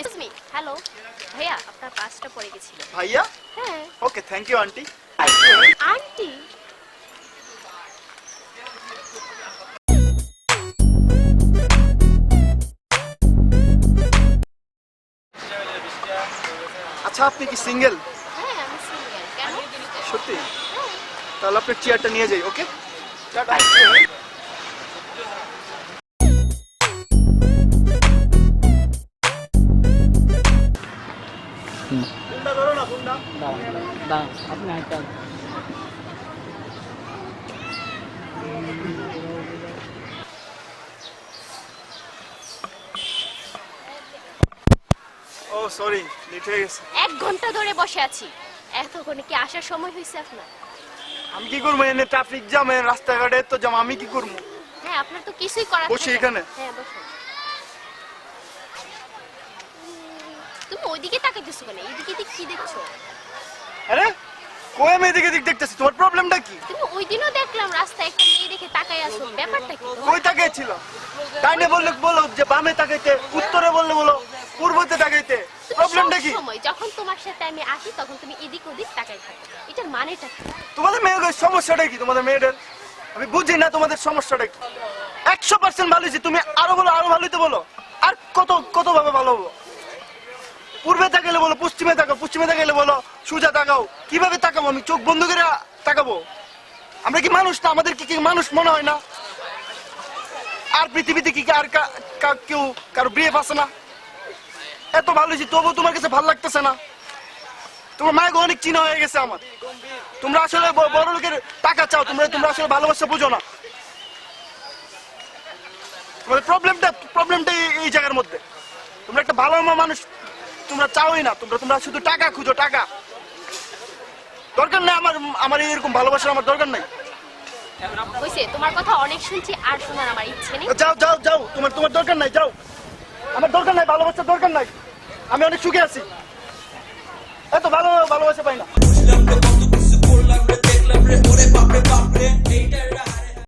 Hello ভাইয়া আপনার পাঁচটা পড়ে গেছিল। ভাইয়া? হ্যাঁ। Okay thank you aunty aunty আচ্ছা আপনি কি সিঙ্গেল হ্যাঁ আমি সিঙ্গেল কেন? সত্যি? তাহলে আপনার চেয়ারটা নিয়ে যাই ওকে টাটা আপনি ও সরি লেট হয়ে গেছে। এক ঘণ্টা ধরে বসে আছি। এতক্ষণে কি আসার সময় হয়েছে আপনার? আমি কি করব? এনে ট্রাফিক জ্যাম রাস্তাঘাটে তো জ্যাম আমি কি করব? হ্যাঁ আপনার তো কিছুই করার বসি। এখানে? হ্যাঁ বসুন। তুমি ওইদিকে তাকাইতেছো কেন? এইদিকে দিক কি দেখছ? আরে কই আমি এদিকে দিক দেখতেছি? তোমার প্রবলেমটা কি? তুমি ওই দিনও দেখলাম রাস্তায় একটা মেয়ে দেখে তাকাই আসো ব্যাপারটা কি? কই তাকিয়েছিল ডাইনে বললে বলো যে বামে তাকাইতে উত্তরে বললে বলো পূর্বতে তাকাইতে। প্রবলেমটা কি? সবসময় যখন তোমার সাথে আমি আসি তখন তুমি এদিক ওদিক তাকাই থাকো। এটার মানেটা কি? তোমাদের মেয়েদের সমস্যাটা কি? তোমাদের মেয়েদের? আমি বুঝি না তোমাদের সমস্যাটা কি? একশো পার্সেন্ট ভালো হয়েছে। তুমি আরও বলো আরও ভালো হইতে বলো। আর কত কত ভাবে ভালো হব? তাকাইলে বলো, পশ্চিমে তাকাও, পশ্চিমে তাকাইলে বলো, সুজা তাকাও। কীভাবে তাকাবো আমি? চোখ বন্ধ করে তাকাবো? আমরা কি মানুষ না? আমাদের কি মানুষ মনে হয় না? আর পৃথিবীতে কি আর কেউ কারও বিয়ে আছে না? এত ভালো হয়েছি, তবুও তোমার কাছে ভালো লাগতেছে না। তোমার মায়ের অনেক চিনা হয়ে গেছে আমার। তোমরা আসলে বড় লোকের টাকা চাও, তোমরা তোমরা আসলে ভালোবাসা বুঝো না। তোমাদের প্রবলেমটা প্রবলেমটা এই জায়গার মধ্যে। তোমরা একটা ভালো মানুষ তোমরা চাওই না তোমরা তোমরা শুধু টাকা খুঁজো টাকা। দরকার নাই আমার আমার এরকম ভালোবাসা আমার দরকার নাই। হয়েছে তোমার কথা অনেক শুনছি আর শোনার আমার ইচ্ছে নেই। যাও যাও যাও তোমার তোমার দরকার নাই যাও। আমার দরকার নাই ভালোবাসার দরকার নাই। আমি অনেক সুখে আছি। এত ভালো ভালোবাসা পাই না। বুঝলাম রে কত কিছু করলাম রে দেখলাম রে ওরে বাপরে বাপরে এইটা